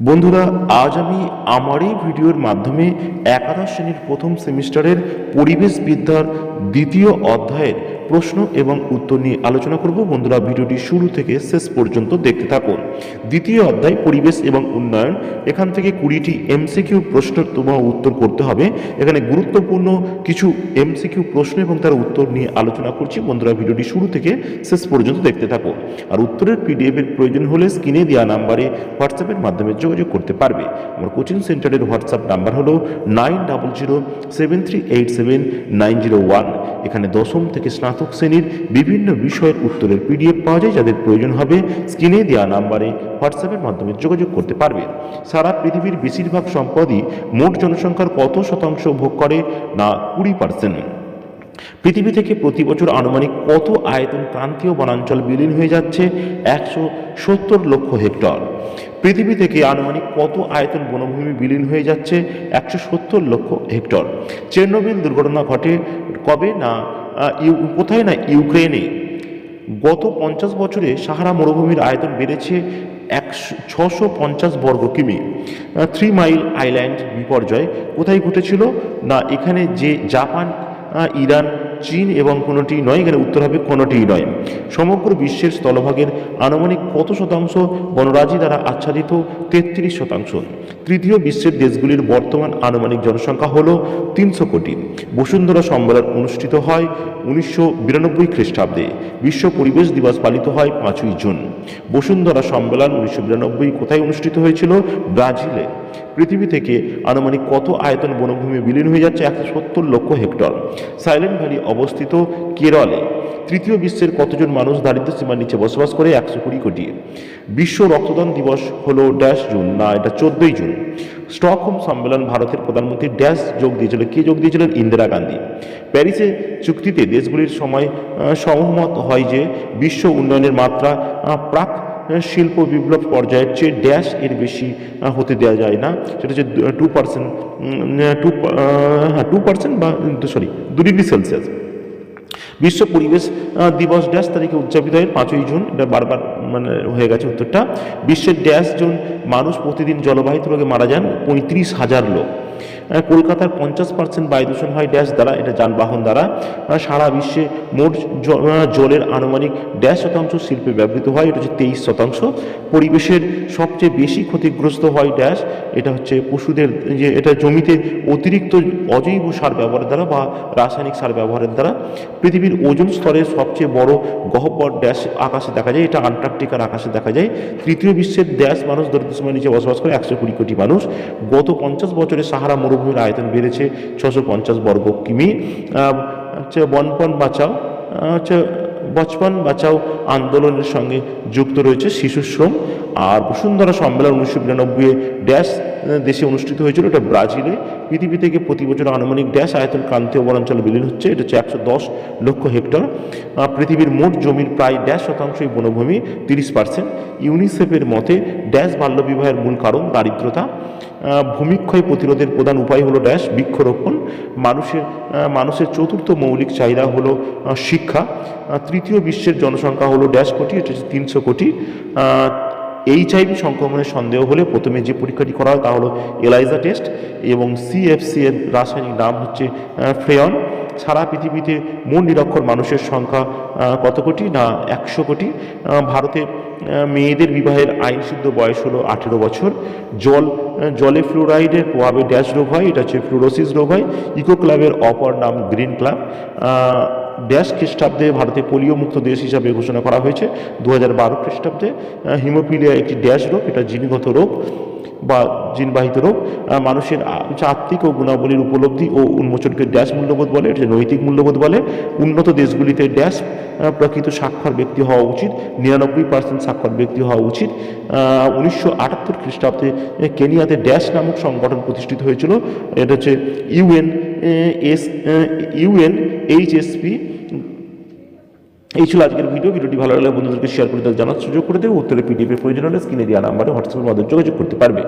বন্ধুরা, আজ আমি আমার এই ভিডিওর মাধ্যমে একাদশ শ্রেণির প্রথম সেমিস্টারের পরিবেশ বিদ্যার দ্বিতীয় অধ্যায়ের প্রশ্ন এবং উত্তর নিয়ে আলোচনা করব। বন্ধুরা, ভিডিওটি শুরু থেকে শেষ পর্যন্ত দেখতে থাকুন। দ্বিতীয় অধ্যায়, পরিবেশ এবং উন্নয়ন। এখান থেকে কুড়িটি এমসিকিউ প্রশ্ন তোমার উত্তর করতে হবে। এখানে গুরুত্বপূর্ণ কিছু এমসিকিউ প্রশ্ন এবং তার উত্তর নিয়ে আলোচনা করছি। বন্ধুরা, ভিডিওটি শুরু থেকে শেষ পর্যন্ত দেখতে থাকুন। আর উত্তরের পিডিএফ এর প্রয়োজন হলে স্ক্রিনে দেওয়া নাম্বারে হোয়াটসঅ্যাপের মাধ্যমে যোগাযোগ করতে পারবে। আমার কোচিং সেন্টারের হোয়াটসঅ্যাপ নাম্বার হলো nine double zero seven three eight seven nine zero one এখানে দশম থেকে স্নাতক শ্রেণির বিভিন্ন বিষয়ের উত্তরের পিডিএফ পাওয়া যায়, যাদের প্রয়োজন হবে স্ক্রিনে দেওয়া নাম্বারে হোয়াটসঅ্যাপের মাধ্যমে যোগাযোগ করতে পারবে। সারা পৃথিবীর বেশিরভাগ সম্পদই মোট জনসংখ্যার কত শতাংশ ভোগ করে না কুড়ি পার্সেন্ট পৃথিবী থেকে প্রতি বছর আনুমানিক কত আয়তন ক্রান্তীয় বনাঞ্চল বিলীন হয়ে যাচ্ছে? একশো সত্তর লক্ষ হেক্টর। পৃথিবী থেকে আনুমানিক কত আয়তন বনভূমি বিলীন হয়ে যাচ্ছে? একশো সত্তর লক্ষ হেক্টর। চেরনোবিল দুর্ঘটনা ঘটে কবে না কোথায় না ইউক্রেনে গত পঞ্চাশ বছরে সাহারা মরুভূমির আয়তন বেড়েছে একশো, ছশো পঞ্চাশ বর্গ কিমি। থ্রি মাইল আইল্যান্ড বিপর্যয় কোথায় ঘটেছিল? না, এখানে যে জাপান ইরান, চীন এবং কোনোটি নয়, এখানে উত্তর হবে কোনোটিই নয়। সমগ্র বিশ্বের স্থলভাগের আনুমানিক কত শতাংশ বনরাজি দ্বারা আচ্ছাদিত? তেত্রিশ শতাংশ। তৃতীয় বিশ্বের দেশগুলির বর্তমান আনুমানিক জনসংখ্যা হল তিনশো কোটি। বসুন্ধরা সম্মেলন অনুষ্ঠিত হয় উনিশশো বিরানব্বই খ্রিস্টাব্দে। বিশ্ব পরিবেশ দিবস পালিত হয় পাঁচই জুন। বসুন্ধরা সম্মেলন উনিশশো বিরানব্বই কোথায় অনুষ্ঠিত হয়েছিল? ব্রাজিলে। পৃথিবী থেকে আনুমানিক কত আয়তন বনভূমি বিলীন হয়ে যাচ্ছে? একশো সত্তর লক্ষ হেক্টর। সাইলেন্ট ভ্যালি অবস্থিত কেরলে, তৃতীয় বিশ্বের কতজন মানুষ দারিদ্র সীমার নিচে বসবাস করে? একশো কুড়ি কোটি। বিশ্ব রক্তদান দিবস হলো ড্যাশ জুন, না, এটা চোদ্দই জুন। স্টকহোম সম্মেলন ভারতের প্রধানমন্ত্রী ড্যাশ যোগ দিয়েছিল। কে যোগ দিয়েছিলেন? ইন্দিরা গান্ধী। প্যারিসে চুক্তিতে দেশগুলির সময় সহমত হয় যে বিশ্ব উন্নয়নের মাত্রা প্রাক শিল্প বিপ্লব পর্যায়ের চেয়ে ড্যাশ এর বেশি হতে দেওয়া যায় না, সেটা হচ্ছে টু পার্সেন্ট টু হ্যাঁ টু পার্সেন্ট বা সরি দু ডিগ্রি সেলসিয়াস। বিশ্ব পরিবেশ দিবস ড্যাশ তারিখে উদযাপিত হয় পাঁচই জুন, এটা বারবার মানে হয়ে গেছে উত্তরটা। বিশ্বের ড্যাশ জুন মানুষ প্রতিদিন জলবাহিত রোগে মারা যান পঁয়ত্রিশ হাজার লোক। কলকাতার পঞ্চাশ পার্সেন্ট বায়ু দূষণ হয় ড্যাশ দ্বারা, এটা যানবাহন দ্বারা। সারা বিশ্বে মোট জলের আনুমানিক ড্যাশ শতাংশ শিল্পে ব্যবহৃত হয়, এটা হচ্ছে তেইশ শতাংশ। পরিবেশের সবচেয়ে বেশি ক্ষতিগ্রস্ত হয় ড্যাশ, এটা হচ্ছে পশুদের, যে এটা জমিতে অতিরিক্ত অজৈব সার ব্যবহারের দ্বারা বা রাসায়নিক সার ব্যবহারের দ্বারা। পৃথিবীর ওজন স্তরের সবচেয়ে বড় গহ্বর ড্যাশ আকাশে দেখা যায়, এটা আন্টার্কটিকার আকাশে দেখা যায়। তৃতীয় বিশ্বের ড্যাশ মানুষ দরিদ্র সীমার নিচে বসবাস করে, একশো কুড়ি কোটি মানুষ। গত পঞ্চাশ বছরে সাহারা মরুভূমির আয়তন বেড়েছে ছশো পঞ্চাশ বর্গ কিমি। হচ্ছে বনপন বাঁচাও হচ্ছে বচপন বাঁচাও আন্দোলনের সঙ্গে যুক্ত রয়েছে শিশু শ্রম। আর বসুন্ধরা সম্মেলন উনিশশো বিরানব্বই ড্যাশ দেশে অনুষ্ঠিত হয়েছিল। এটা ব্রাজিলে। পৃথিবী থেকে প্রতি বছর আনুমানিক ড্যাশ, আয়তন ক্রান্তীয় বনাঞ্চল বিলীন হচ্ছে। এটা হচ্ছে একশো দশ লক্ষ হেক্টর। পৃথিবীর মোট জমির প্রায় ড্যাশ শতাংশই বনভূমি, তিরিশ পার্সেন্ট। ইউনিসেফের মতে, ড্যাশ বাল্যবিবাহের মূল কারণ দারিদ্রতা। ভূমিক্ষয় প্রতিরোধের প্রধান উপায় হলো ড্যাশ বৃক্ষরোপণ। মানুষের মানুষের চতুর্থ মৌলিক চাহিদা হলো শিক্ষা। তৃতীয় বিশ্বের জনসংখ্যা হলো ড্যাশ কোটি, এটা হচ্ছে তিনশো কোটি। এইচআইভি সংক্রমণের সন্দেহ হলে প্রথমে যে পরীক্ষাটি করা হয় তা হলো এলাইজা টেস্ট এবং সিএফসি এর রাসায়নিক নাম হচ্ছে ফ্রেয়ন সারা পৃথিবীতে মূল নিরক্ষর মানুষের সংখ্যা কত কোটি না একশো কোটি? ভারতে মেয়েদের বিবাহের আইনসিদ্ধ বয়স হলো আঠেরো বছর। জল জলে ফ্লোরাইডের প্রভাবে ড্যাশ রোগ হয়, এটা হচ্ছে ফ্লুরোসিস রোগ হয়। ইকো ক্লাবের অপর নাম গ্রিন ক্লাব ড্যাশ খ্রিস্টাব্দে ভারতে পোলিও মুক্ত দেশ হিসাবে ঘোষণা করা হয়েছে দু হাজার বারো খ্রিস্টাব্দে। হিমোপিলিয়া একটি ড্যাশ রোগ, এটা জিনগত রোগ। বা জিনবাহিত রোগ মানুষের আত্মিক ও গুণাবলীর উপলব্ধি ও উন্মোচনকে ড্যাশ মূল্যবোধ বলে এটা নৈতিক মূল্যবোধ বলে, উন্নত দেশগুলিতে ড্যাশ প্রকৃত স্বাক্ষর ব্যক্তি হওয়া উচিত, নিরানব্বই পার্সেন্ট স্বাক্ষর ব্যক্তি হওয়া উচিত। উনিশশো আটাত্তর খ্রিস্টাব্দে কেনিয়াতে ড্যাশ নামক সংগঠন প্রতিষ্ঠিত হয়েছিল। এটা হচ্ছে ইউএন এস ইউএন এইচএসপি এই ছিল আজকের ভিডিও। ভিডিওটি ভালো লাগলে বন্ধুদেরকে শেয়ার করে দেওয়ার জানার সুযোগ করে দেবে উত্তরে পিডিএফ এর প্রয়োজন হলে স্ক্রিনে দেওয়া নাম্বারে হোয়াটসঅ্যাপের মাধ্যমে যোগাযোগ করতে পারবে।